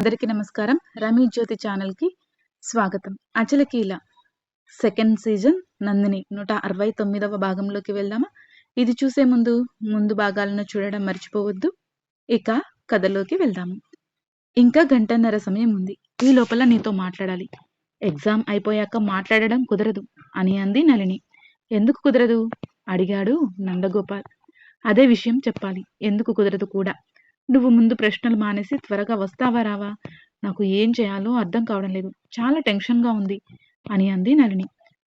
అందరికీ నమస్కారం. రమీ జ్యోతి ఛానల్కి స్వాగతం. అచలకీల సెకండ్ సీజన్ నందిని నూట అరవై తొమ్మిదవ భాగంలోకి వెళ్దామా? ఇది చూసే ముందు ముందు భాగాలను చూడడం మర్చిపోవద్దు. ఇక కథలోకి వెళ్దాము. ఇంకా గంటన్నర సమయం ఉంది. ఈ లోపల నీతో మాట్లాడాలి. ఎగ్జామ్ అయిపోయాక మాట్లాడడం కుదరదు అని అంది నలిని ఎందుకు కుదరదు? అడిగాడు నందగోపాల్. అదే విషయం చెప్పాలి. ఎందుకు కుదరదు కూడా? నువ్వు ముందు ప్రశ్నలు మానేసి త్వరగా వస్తావా రావా? నాకు ఏం చేయాలో అర్థం కావడం లేదు. చాలా టెన్షన్గా ఉంది అని అంది నళిని.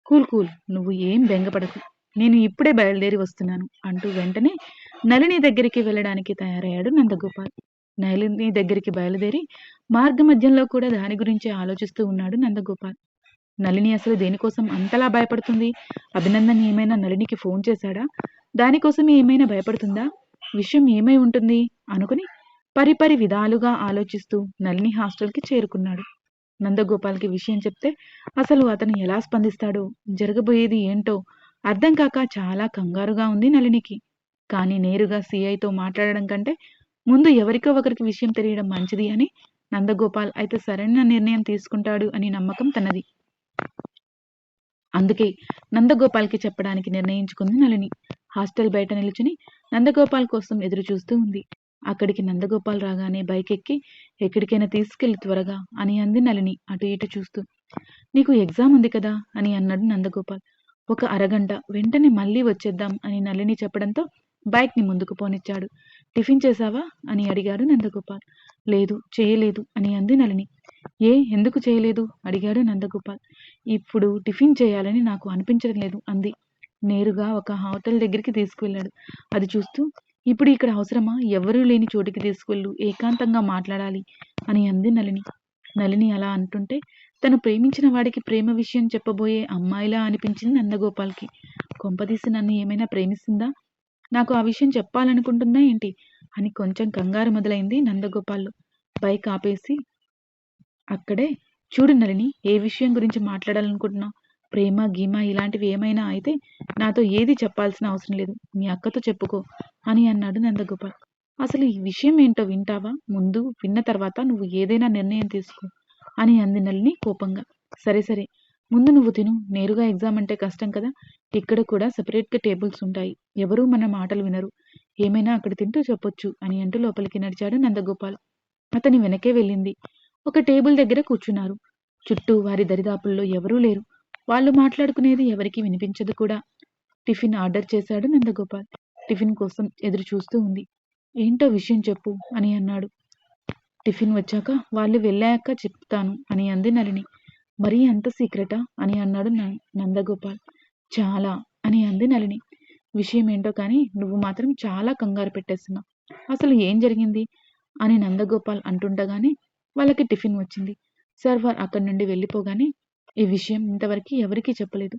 Cool cool. నువ్వు ఏం బెంగపడకు. నేను ఇప్పుడే బయలుదేరి వస్తున్నాను అంటూ వెంటనే నళిని దగ్గరికి వెళ్ళడానికి తయారయ్యాడు నందగోపాల్. నలిని దగ్గరికి బయలుదేరి మార్గ మధ్యంలో కూడా దాని గురించి ఆలోచిస్తూ ఉన్నాడు నందగోపాల్. నళిని అసలు దేనికోసం అంతలా భయపడుతుంది? అభినందన్ ఏమైనా నళినికి ఫోన్ చేశాడా? దానికోసం ఏమైనా భయపడుతుందా? విషయం ఏమై ఉంటుంది అనుకుని పరిపరి విధాలుగా ఆలోచిస్తూ నలిని హాస్టల్కి చేరుకున్నాడు. నందగోపాల్కి విషయం చెప్తే అసలు అతను ఎలా స్పందిస్తాడో జరగబోయేది ఏంటో అర్థం కాక చాలా కంగారుగా ఉంది నలినికి కానీ నేరుగా సిఐతో మాట్లాడడం కంటే ముందు ఎవరికో ఒకరికి విషయం తెలియడం మంచిది అని నందగోపాల్ అయితే సరైన నిర్ణయం తీసుకుంటాడు అని నమ్మకం తనది. అందుకే నందగోపాల్కి చెప్పడానికి నిర్ణయించుకుంది నలిని హాస్టల్ బయట నిలుచుని నందగోపాల్ కోసం ఎదురు చూస్తూ ఉంది. అక్కడికి నందగోపాల్ రాగానే బైక్ ఎక్కి ఎక్కడికైనా తీసుకెళ్ళి త్వరగా అని అంది నలిని అటు ఇటు చూస్తూ. నీకు ఎగ్జామ్ ఉంది కదా అని అన్నాడు నందగోపాల్. ఒక అరగంట వెంటనే మళ్ళీ వచ్చేద్దాం అని నలిని చెప్పడంతో బైక్ని ముందుకు పోనిచ్చాడు. టిఫిన్ చేశావా? అని అడిగాడు నందగోపాల్. లేదు చేయలేదు అని అంది నలిని ఏ ఎందుకు చేయలేదు? అడిగాడు నందగోపాల్. ఇప్పుడు టిఫిన్ చేయాలని నాకు అనిపించడం లేదు అంది. నేరుగా ఒక హోటల్ దగ్గరికి తీసుకువెళ్ళాడు అది చూస్తూ ఇప్పుడు ఇక్కడ అవసరమా? ఎవరూ లేని చోటికి తీసుకువెళ్ళు ఏకాంతంగా మాట్లాడాలి అని అంది నలిని నలిని అలా అంటుంటే తను ప్రేమించిన వాడికి ప్రేమ విషయం చెప్పబోయే అమ్మాయిలా అనిపించింది నందగోపాల్కి. కొంపదీసి నన్ను ఏమైనా ప్రేమిస్తుందా? నాకు ఆ విషయం చెప్పాలనుకుంటుందా ఏంటి? అని కొంచెం కంగారు మొదలైంది నందగోపాల్లో బైక్ ఆపేసి అక్కడే చూడు నలిని ఏ విషయం గురించి మాట్లాడాలనుకుంటున్నావు? ప్రేమ గీమ ఇలాంటివి ఏమైనా అయితే నాతో ఏది చెప్పాల్సిన అవసరం లేదు. మీ అక్కతో చెప్పుకో అని అన్నాడు నందగోపాల్. అసలు ఈ విషయం ఏంటో వింటావా? ముందు విన్న తర్వాత నువ్వు ఏదైనా నిర్ణయం తీసుకో అని అంది నళిని కోపంగా. సరే సరే. ముందు నువ్వు తిను. నేరుగా ఎగ్జామ్ అంటే కష్టం కదా. ఇక్కడ కూడా సపరేట్గా టేబుల్స్ ఉంటాయి. ఎవరూ మన మాటలు వినరు. ఏమైనా అక్కడ తింటూ చెప్పొచ్చు అని అంటూ లోపలికి నడిచాడు నందగోపాల్. అతని వెనకే వెళ్ళింది. ఒక టేబుల్ దగ్గర కూర్చున్నారు. చుట్టూ వారి దరిదాపుల్లో ఎవరూ లేరు. వాళ్ళు మాట్లాడుకునేది ఎవరికి వినిపించదు కూడా. టిఫిన్ ఆర్డర్ చేశాడు నందగోపాల్. టిఫిన్ కోసం ఎదురు చూస్తూ ఉంది. ఏంటో విషయం చెప్పు అని అన్నాడు. టిఫిన్ వచ్చాక వాళ్ళు వెళ్ళాక చెప్తాను అని అంది నలిని మరీ అంత సీక్రెటా అని అన్నాడు నందగోపాల్. చాలా అని అంది నలిని విషయం ఏంటో కానీ నువ్వు మాత్రం చాలా కంగారు పెట్టేస్తున్నావు. అసలు ఏం జరిగింది? అని నందగోపాల్ అంటుండగానే వాళ్ళకి టిఫిన్ వచ్చింది. సర్వర్ అక్కడి నుండి వెళ్ళిపోగానే ఈ విషయం ఇంతవరకు ఎవరికీ చెప్పలేదు.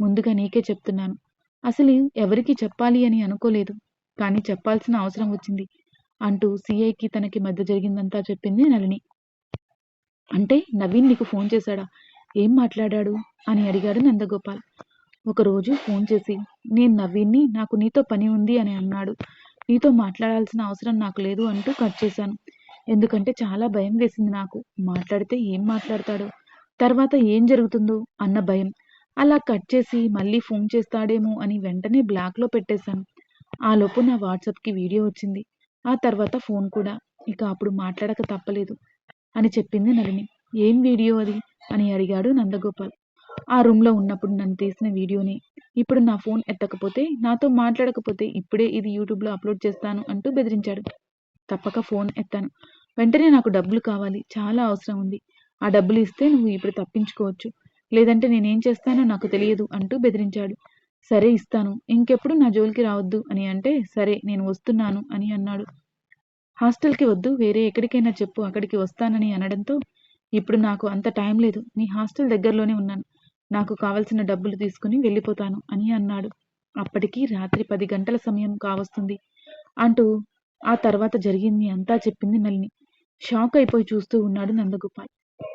ముందుగా నీకే చెప్తున్నాను. అసలు ఎవరికీ చెప్పాలి అని అనుకోలేదు. కానీ చెప్పాల్సిన అవసరం వచ్చింది. అంటూ సిఐకి తనకి మధ్య జరిగిందంతా చెప్పింది నళిని. అంటే నవీన్ నీకు ఫోన్ చేశాడా? ఏం మాట్లాడాడు? అని అడిగాడు నందగోపాల్. ఒకరోజు ఫోన్ చేసి నేను నవీన్ని నాకు నీతో పని ఉంది అని అన్నాడు. నీతో మాట్లాడాల్సిన అవసరం నాకు లేదు అంటూ కట్ చేశాను. ఎందుకంటే చాలా భయం వేసింది నాకు. మాట్లాడితే ఏం మాట్లాడతాడో? తర్వాత ఏం జరుగుతుందో అన్న భయం. అలా కట్ చేసి మళ్ళీ ఫోన్ చేస్తాడేమో అని వెంటనే బ్లాక్లో పెట్టేశాను. ఆ లోపు నా వాట్సాప్కి వీడియో వచ్చింది. ఆ తర్వాత ఫోన్ కూడా. ఇక అప్పుడు మాట్లాడక తప్పలేదు అని చెప్పింది నలిని ఏం వీడియో అది? అని అడిగాడు నందగోపాల్. ఆ రూమ్లో ఉన్నప్పుడు నన్ను తీసిన వీడియోని. ఇప్పుడు నా ఫోన్ ఎత్తకపోతే నాతో మాట్లాడకపోతే ఇప్పుడే ఇది యూట్యూబ్లో అప్లోడ్ చేస్తాను అంటూ బెదిరించాడు. తప్పక ఫోన్ ఎత్తాను. వెంటనే నాకు డబ్బులు కావాలి. చాలా అవసరం ఉంది. ఆ డబ్బులు ఇస్తే నువ్వు ఇప్పుడు తప్పించుకోవచ్చు. లేదంటే నేనేం చేస్తానో నాకు తెలియదు అంటూ బెదిరించాడు. సరే ఇస్తాను. ఇంకెప్పుడు నా జోలికి రావద్దు అని అంటే సరే నేను వస్తున్నాను అని అన్నాడు. హాస్టల్కి వద్దు వేరే ఎక్కడికైనా చెప్పు అక్కడికి వస్తానని అనడంతో ఇప్పుడు నాకు అంత టైం లేదు. మీ హాస్టల్ దగ్గరలోనే ఉన్నాను. నాకు కావలసిన డబ్బులు తీసుకుని వెళ్ళిపోతాను అని అన్నాడు. అప్పటికి రాత్రి పది గంటల సమయం కావస్తుంది అంటూ ఆ తర్వాత జరిగింది అంతా చెప్పింది నళిని. షాక్ అయిపోయి చూస్తూ ఉన్నాడు నందగోపాల్.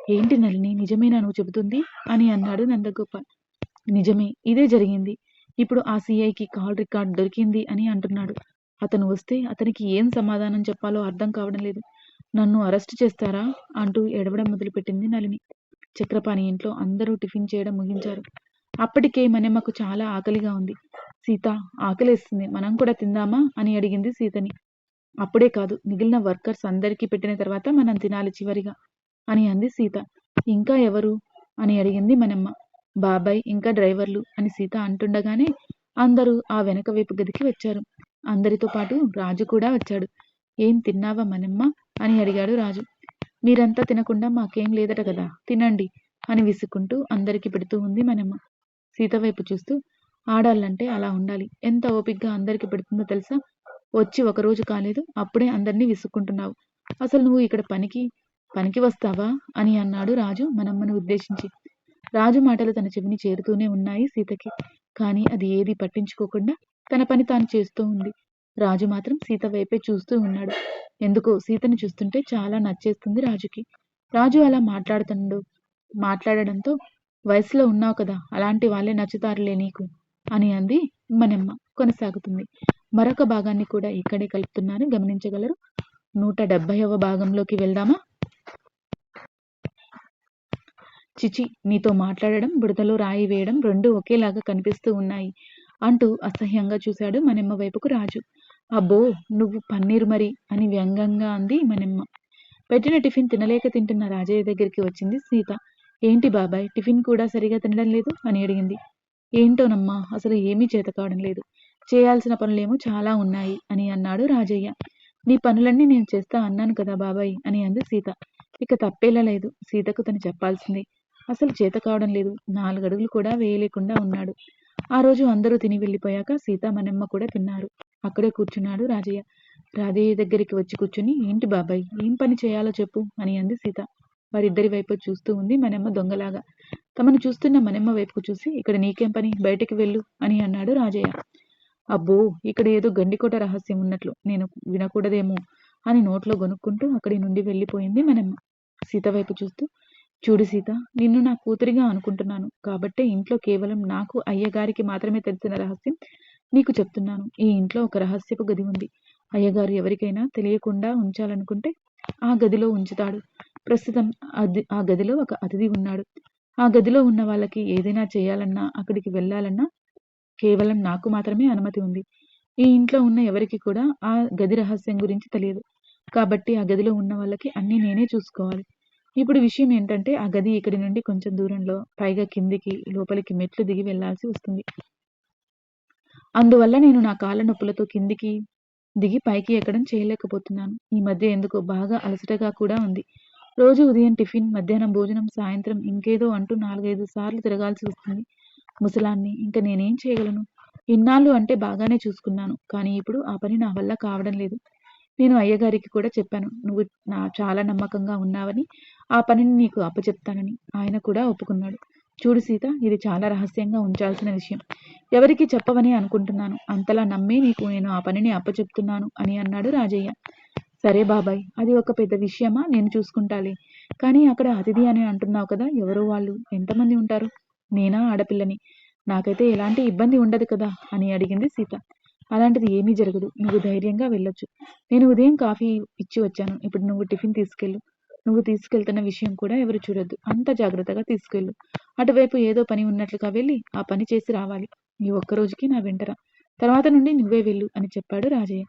ఏంటి నలిని నిజమేనా నువ్వు చెబుతుంది? అని అన్నాడు నందగోపాల్. నిజమే ఇదే జరిగింది. ఇప్పుడు ఆ సిఐకి కాల్ రికార్డ్ దొరికింది అని అంటున్నాడు. అతను వస్తే అతనికి ఏం సమాధానం చెప్పాలో అర్థం కావడం లేదు. నన్ను అరెస్ట్ చేస్తారా? అంటూ ఎడవడం మొదలుపెట్టింది నలిని చక్రపాణి ఇంట్లో అందరూ టిఫిన్ చేయడం ముగించారు. అప్పటికే మనమ్మకు చాలా ఆకలిగా ఉంది. సీత ఆకలేస్తుంది. మనం కూడా తిందామా? అని అడిగింది సీతని. అప్పుడే కాదు మిగిలిన వర్కర్స్ అందరికీ పెట్టిన తర్వాత మనం తినాలి చివరిగా. అని అంది సీత. ఇంకా ఎవరు? అని అడిగింది మనమ్మ. బాబాయ్ ఇంకా డ్రైవర్లు అని సీత అంటుండగానే అందరూ ఆ వెనక వైపు గదికి వచ్చారు. అందరితో పాటు రాజు కూడా వచ్చాడు. ఏం తిన్నావా మనమ్మ? అని అడిగాడు రాజు. మీరంతా తినకుండా మాకేం లేదట కదా తినండి అని విసుక్కుంటూ అందరికీ పెడుతూ ఉంది మనమ్మ. సీత వైపు చూస్తూ ఆడాలంటే అలా ఉండాలి. ఎంత ఓపిగ్గా అందరికీ పెడుతుందో తెలుసా? వచ్చి ఒక రోజు కాలేదు అప్పుడే అందరినీ విసుక్కుంటున్నావు. అసలు నువ్వు ఇక్కడ పనికి పనికి వస్తావా అని అన్నాడు రాజు మనమ్మను ఉద్దేశించి. రాజు మాటలు తన చెవిని చేరుతూనే ఉన్నాయి సీతకి. కానీ అది ఏది పట్టించుకోకుండా తన పని తాను చేస్తూ ఉంది. రాజు మాత్రం సీత వైపే చూస్తూ ఉన్నాడు. ఎందుకో సీతని చూస్తుంటే చాలా నచ్చేస్తుంది రాజుకి. రాజు అలా మాట్లాడుతుండు మాట్లాడడంతో వయసులో ఉన్నావు కదా అలాంటి వాళ్ళే నచ్చుతారులే నీకు అని అంది మనమ్మ కొనసాగుతుంది. మరొక భాగాన్ని కూడా ఇక్కడే కలుపుతున్నాను. గమనించగలరు? నూట డెబ్బైవ భాగంలోకి వెళ్దామా? చిచి నీతో మాట్లాడడం బుడతలో రాయి వేయడం రెండు ఒకేలాగా కనిపిస్తూ ఉన్నాయి అంటూ అసహ్యంగా చూశాడు మనెమ్మ వైపుకు రాజు. అబ్బో నువ్వు పన్నీరు మరి అని వ్యంగ్యంగా అంది మనెమ్మ. పెట్టిన టిఫిన్ తినలేక తింటున్న రాజయ్య దగ్గరికి వచ్చింది సీత. ఏంటి బాబాయ్ టిఫిన్ కూడా సరిగా తినడం లేదు? అని అడిగింది. ఏంటోనమ్మా అసలు ఏమీ చేత కావడం లేదు. చేయాల్సిన పనులేమో చాలా ఉన్నాయి అని అన్నాడు రాజయ్య. నీ పనులన్నీ నేను చేస్తా అన్నాను కదా బాబాయ్ అని అంది సీత. ఇక తప్పేలా లేదు. సీతకు తను చెప్పాల్సిందే అసలు చేత కావడం లేదు. నాలుగు అడుగులు కూడా వేయలేకుండా ఉన్నాడు. ఆ రోజు అందరూ తిని వెళ్ళిపోయాక సీత మనమ్మ కూడా తిన్నారు. అక్కడే కూర్చున్నాడు రాజయ్య. రాజయ్య దగ్గరికి వచ్చి కూర్చుని ఏంటి బాబాయ్ ఏం పని చేయాలో చెప్పు అని అంది సీత. వారిద్దరి వైపు చూస్తూ ఉంది మనమ్మ దొంగలాగా. తమను చూస్తున్న మనమ్మ వైపుకు చూసి ఇక్కడ నీకేం పని? బయటికి వెళ్ళు అని అన్నాడు రాజయ్య. అబ్బో ఇక్కడ ఏదో గండికోట రహస్యం ఉన్నట్లు. నేను వినకూడదేమో అని నోట్లో గొనుక్కుంటూ అక్కడి నుండి వెళ్ళిపోయింది మనమ్మ. సీత వైపు చూస్తూ చూడు సీత నిన్ను నా కూతురిగా అనుకుంటున్నాను. కాబట్టే ఇంట్లో కేవలం నాకు అయ్యగారికి మాత్రమే తెలిసిన రహస్యం నీకు చెప్తున్నాను. ఈ ఇంట్లో ఒక రహస్యపు గది ఉంది. అయ్యగారు ఎవరికైనా తెలియకుండా ఉంచాలనుకుంటే ఆ గదిలో ఉంచుతాడు. ప్రస్తుతం అది ఆ గదిలో ఒక అతిథి ఉన్నాడు. ఆ గదిలో ఉన్న వాళ్ళకి ఏదైనా చేయాలన్నా అక్కడికి వెళ్ళాలన్నా కేవలం నాకు మాత్రమే అనుమతి ఉంది. ఈ ఇంట్లో ఉన్న ఎవరికి కూడా ఆ గది రహస్యం గురించి తెలియదు. కాబట్టి ఆ గదిలో ఉన్న వాళ్ళకి అన్నీ నేనే చూసుకోవాలి. ఇప్పుడు విషయం ఏంటంటే ఆ గది ఇక్కడి నుండి కొంచెం దూరంలో పైగా కిందికి లోపలికి మెట్లు దిగి వెళ్ళాల్సి వస్తుంది. అందువల్ల నేను నా కాళ్ళ నొప్పులతో కిందికి దిగి పైకి ఎక్కడం చేయలేకపోతున్నాను. ఈ మధ్య ఎందుకో బాగా అలసటగా కూడా ఉంది. రోజు ఉదయం టిఫిన్ మధ్యాహ్నం భోజనం సాయంత్రం ఇంకేదో అంటూ నాలుగైదు సార్లు తిరగాల్సి వస్తుంది. ముసలాన్ని ఇంకా నేనేం చేయగలను? ఇన్నాళ్ళు అంటే బాగానే చూసుకున్నాను కానీ ఇప్పుడు ఆ పని నా వల్ల కావడం లేదు. నేను అయ్యగారికి కూడా చెప్పాను నువ్వు నా చాలా నమ్మకంగా ఉన్నావని ఆ పనిని నీకు అప్పచెప్తానని. ఆయన కూడా ఒప్పుకున్నాడు. చూడు సీత ఇది చాలా రహస్యంగా ఉంచాల్సిన విషయం. ఎవరికి చెప్పవని అనుకుంటున్నాను. అంతలా నమ్మి నీకు నేను ఆ పనిని అప్పచెప్తున్నాను అని అన్నాడు రాజయ్య. సరే బాబాయ్ అది ఒక పెద్ద విషయమా? నేను చూసుకుంటాలే. కానీ అక్కడ అతిథి అని అంటున్నావు కదా ఎవరు వాళ్ళు? ఎంతమంది ఉంటారు? నేనా ఆడపిల్లని? నాకైతే ఎలాంటి ఇబ్బంది ఉండదు కదా అని అడిగింది సీత. అలాంటిది ఏమీ జరగదు. నువ్వు ధైర్యంగా వెళ్ళొచ్చు. నేను ఉదయం కాఫీ ఇచ్చి వచ్చాను. ఇప్పుడు నువ్వు టిఫిన్ తీసుకెళ్ళు. నువ్వు తీసుకెళ్తున్న విషయం కూడా ఎవరు చూడొద్దు. అంత జాగ్రత్తగా తీసుకెళ్ళు. అటువైపు ఏదో పని ఉన్నట్లుగా వెళ్ళి ఆ పని చేసి రావాలి. ఈ ఒక్క రోజుకి నా వెంటరా. తర్వాత నుండి నువ్వే వెళ్ళు అని చెప్పాడు రాజయ్య.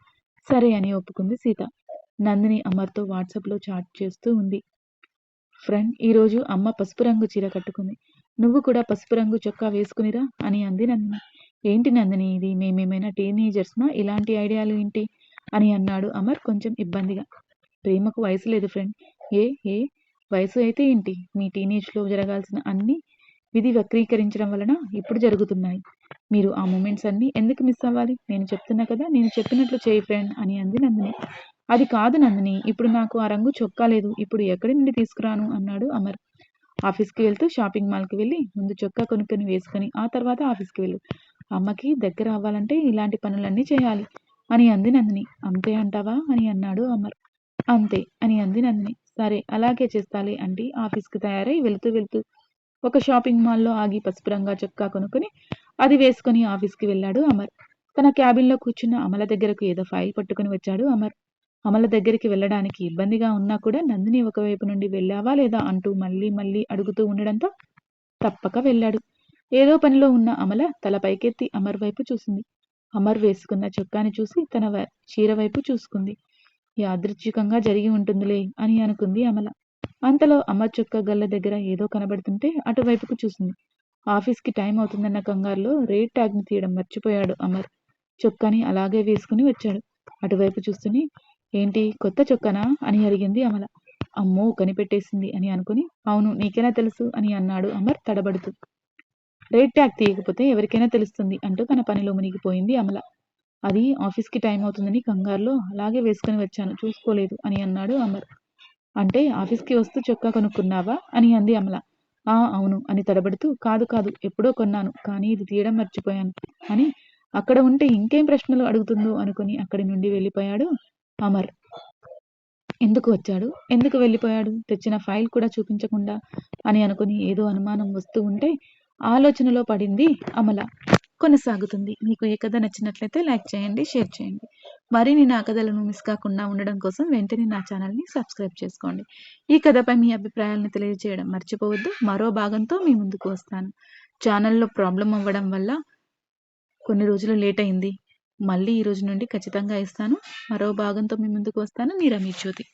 సరే అని ఒప్పుకుంది సీత. నందిని అమ్మతో వాట్సాప్లో చాట్ చేస్తూ ఉంది. ఫ్రెండ్ ఈరోజు అమ్మ పసుపు రంగు చీర కట్టుకుంది. నువ్వు కూడా పసుపు రంగు చొక్కా వేసుకునిరా అని అంది నందిని. ఏంటి నందిని ఇది? మేమేమైనా టీనేజర్స్మా ఇలాంటి ఐడియాలు ఏంటి? అని అన్నాడు అమర్ కొంచెం ఇబ్బందిగా. ప్రేమకు వయసు లేదు ఫ్రెండ్. ఏ ఏ? వయసు అయితే ఏంటి? మీ టీనేజ్లో జరగాల్సిన అన్ని విధి వక్రీకరించడం వలన ఇప్పుడు జరుగుతున్నాయి. మీరు ఆ మూమెంట్స్ అన్ని ఎందుకు మిస్ అవ్వాలి? నేను చెప్తున్నా కదా నేను చెప్పినట్లు చేయి ఫ్రెండ్ అని అంది నందిని. అది కాదు నందిని ఇప్పుడు నాకు ఆ రంగు చొక్కా లేదు. ఇప్పుడు ఎక్కడి నుండి తీసుకురాను? అన్నాడు అమర్. ఆఫీస్కి వెళ్తూ షాపింగ్ మాల్కి వెళ్ళి ముందు చొక్కా కొనుక్కొని వేసుకొని ఆ తర్వాత ఆఫీస్కి వెళ్ళు. అమ్మకి దగ్గర అవ్వాలంటే ఇలాంటి పనులన్నీ చేయాలి. అని అంది నందిని. అంతే అంటావా? అని అన్నాడు అమర్. అంతే అని అంది నందిని. సరే అలాగే చేస్తాలే అండి ఆఫీస్కి తయారై వెళుతూ వెళుతూ ఒక షాపింగ్ మాల్లో ఆగి పసుపురంగా చొక్కా కొనుక్కొని అది వేసుకొని ఆఫీస్కి వెళ్ళాడు అమర్. తన క్యాబిన్లో కూర్చున్న అమల దగ్గరకు ఏదో ఫైల్ పట్టుకుని వచ్చాడు అమర్. అమల దగ్గరికి వెళ్ళడానికి ఇబ్బందిగా ఉన్నా కూడా నందిని ఒకవైపు నుండి వెళ్ళావా లేదా అంటూ మళ్ళీ మళ్ళీ అడుగుతూ ఉండడంతో తప్పక వెళ్ళాడు. ఏదో పనిలో ఉన్న అమల తల పైకెత్తి అమర్ వైపు చూసింది. అమర్ వేసుకున్న చొక్కాని చూసి తన చీర వైపు చూసుకుంది. యాదృచ్ఛికంగా జరిగి ఉంటుందిలే అని అనుకుంది అమల. అంతలో అమర్ చొక్కా గల్ల దగ్గర ఏదో కనబడుతుంటే అటువైపుకు చూసింది. ఆఫీస్కి టైం అవుతుందన్న కంగారులో రేట్ ట్యాగ్ని తీయడం మర్చిపోయాడు అమర్. చొక్కాని అలాగే వేసుకుని వచ్చాడు. అటువైపు చూస్తుని ఏంటి కొత్త చొక్కానా? అని అడిగింది అమల. అమ్మో కనిపెట్టేసింది అని అనుకుని అవును నీకెలా తెలుసు? అని అన్నాడు అమర్ తడబడుతూ. రేట్ ట్యాగ్ తీయకపోతే ఎవరికైనా తెలుస్తుంది అంటూ తన పనిలో మునిగిపోయింది అమల. అది ఆఫీస్కి టైం అవుతుందని కంగారులో అలాగే వేసుకుని వచ్చాను. చూసుకోలేదు అని అన్నాడు అమర్. అంటే ఆఫీస్కి వస్తూ చొక్కా కొనుక్కున్నావా? అని అంది అమల. ఆ అవును అని తడబడుతూ కాదు కాదు ఎప్పుడో కొన్నాను కానీ ఇది తీయడం మర్చిపోయాను అని అక్కడ ఉంటే ఇంకేం ప్రశ్నలు అడుగుతుందో అనుకుని అక్కడి నుండి వెళ్ళిపోయాడు అమర్. ఎందుకు వచ్చాడు? ఎందుకు వెళ్ళిపోయాడు? తెచ్చిన ఫైల్ కూడా చూపించకుండా అని అనుకుని ఏదో అనుమానం వస్తూ ఉంటే ఆలోచనలో పడింది అమల. కొనసాగుతుంది. మీకు ఈ కథ నచ్చినట్లయితే లైక్ చేయండి షేర్ చేయండి. మరిన్ని నా కథలను మిస్ కాకుండా ఉండడం కోసం వెంటనే నా ఛానల్ని సబ్స్క్రైబ్ చేసుకోండి. ఈ కథపై మీ అభిప్రాయాలను తెలియజేయడం మర్చిపోవద్దు. మరో భాగంతో మీ ముందుకు వస్తాను. ఛానల్లో ప్రాబ్లం అవ్వడం వల్ల కొన్ని రోజులు లేట్ అయింది. మళ్ళీ ఈ రోజు నుండి ఖచ్చితంగా ఇస్తాను. మరో భాగంతో మీ ముందుకు వస్తాను. మీ రమేష్ జ్యోతి.